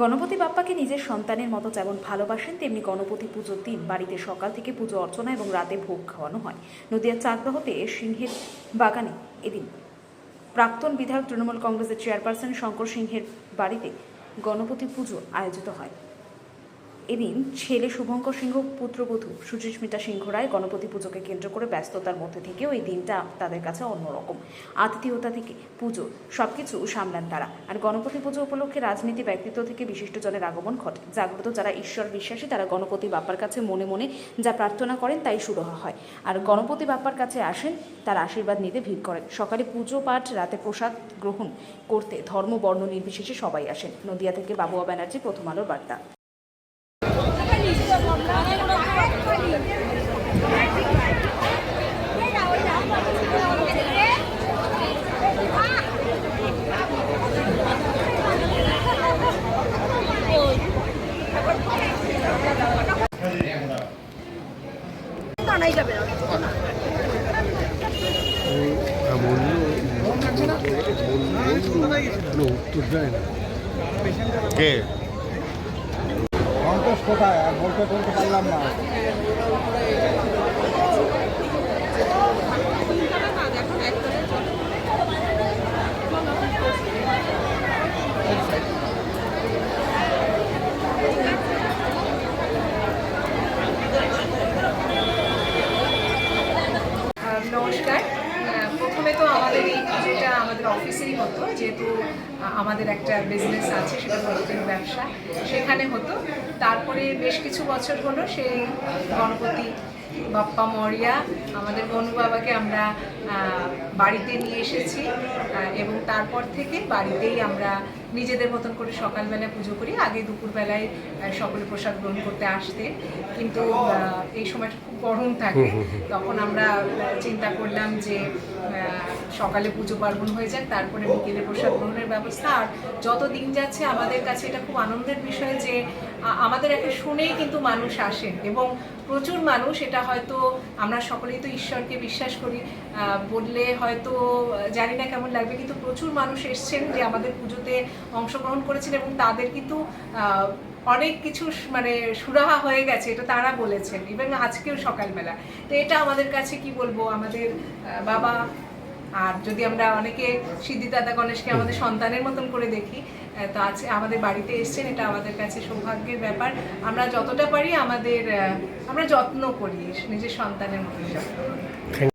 গণপতি বাপ্পাকে নিজের সন্তানের মতো যেমন ভালোবাসেন, তেমনি গণপতি পুজোর দিন বাড়িতে সকাল থেকে পুজো অর্চনা এবং রাতে ভোগ খাওয়ানো হয়। নদিয়ার চাকদহতে সিংহের বাগানে এদিন প্রাক্তন বিধায়ক তৃণমূল কংগ্রেসের চেয়ারপারসন শঙ্কর সিংহের বাড়িতে গণপতি পুজো আয়োজিত হয়। এদিন ছেলে শুভঙ্কর সিংহ, পুত্রবধূ সুচিস্মিতা সিংহ রায় গণপতি পুজোকে কেন্দ্র করে ব্যস্ততার মধ্যে থেকেও এই দিনটা তাদের কাছে অন্যরকম। আতিথেয়তা থেকে পুজো সব কিছু সামলান তারা। আর গণপতি পুজো উপলক্ষে রাজনীতি, ব্যক্তিত্ব থেকে বিশিষ্টজনের আগমন ঘটে। জাগ্রত যারা ঈশ্বর বিশ্বাসী, তারা গণপতি বাপ্পার কাছে মনে মনে যা প্রার্থনা করেন তাই শুরু হয়। আর গণপতি বাপ্পার কাছে আসেন, তার আশীর্বাদ নিতে ভিড় করেন। সকালে পুজো পাঠ, রাতে প্রসাদ গ্রহণ করতে ধর্ম, বর্ণ নির্বিশেষে সবাই আসেন। নদিয়া থেকে বাবুয়া ব্যানার্জি, প্রথম আলোর বার্তা। টানাই যাবে উত্তর দেয় না। কে? সন্তোষ কোথায়? আর বলতে বলতে পারলাম না। নমস্কার। প্রথমে তো আমাদের এই পুজোটা আমাদের অফিসেই হতো, যেহেতু আমাদের একটা বিজনেস আছে, সেটা বড়দিন ব্যবসা। সেখানে হতো। তারপরে বেশ কিছু বছর হলো সেই গণপতি বাপ্পা মরিয়া, আমাদের গনু বাবাকে আমরা বাড়িতে নিয়ে এসেছি এবং তারপর থেকে বাড়িতেই আমরা নিজেদের মতন করে সকালবেলা পুজো করি আগে দুপুরবেলায় সকলে প্রসাদ গ্রহণ করতে আসতে। কিন্তু এই সময়টা খুব গরম থাকে। তখন আমরা চিন্তা করলাম যে সকালে পুজো পার্বণ হয়ে যাক তারপরে বিকেলে প্রসাদ গ্রহণের ব্যবস্থা। আর যত দিন যাচ্ছে আমাদের কাছে এটা খুব আনন্দের বিষয় যে আমাদের একটা শুনেই কিন্তু মানুষ আসেন এবং প্রচুর মানুষ এটা হয়তো আমরা সকলেই তো ঈশ্বরকে বিশ্বাস করি বললে হয়তো জানি না কেমন লাগবে কিন্তু প্রচুর মানুষ এসছেন যে আমাদের পুজোতে অংশগ্রহণ করেছেন এবং তাদের কিন্তু অনেক কিছু মানে সুরাহা হয়ে গেছে, এটা তারা বলেছেন, ইভেন আজকেও সকালবেলা। তো এটা আমাদের কাছে কি বলব, আমাদের বাবা, আর যদি আমরা অনেকে সিদ্ধি দাদা গণেশকে আমাদের সন্তানের মতন করে দেখি তো আজ আমাদের বাড়িতে এসছেন, এটা আমাদের কাছে সৌভাগ্যের ব্যাপার। আমরা যতটা পারি আমাদের আমরা যত্ন করি, নিজের সন্তানের মতো যত্ন করি।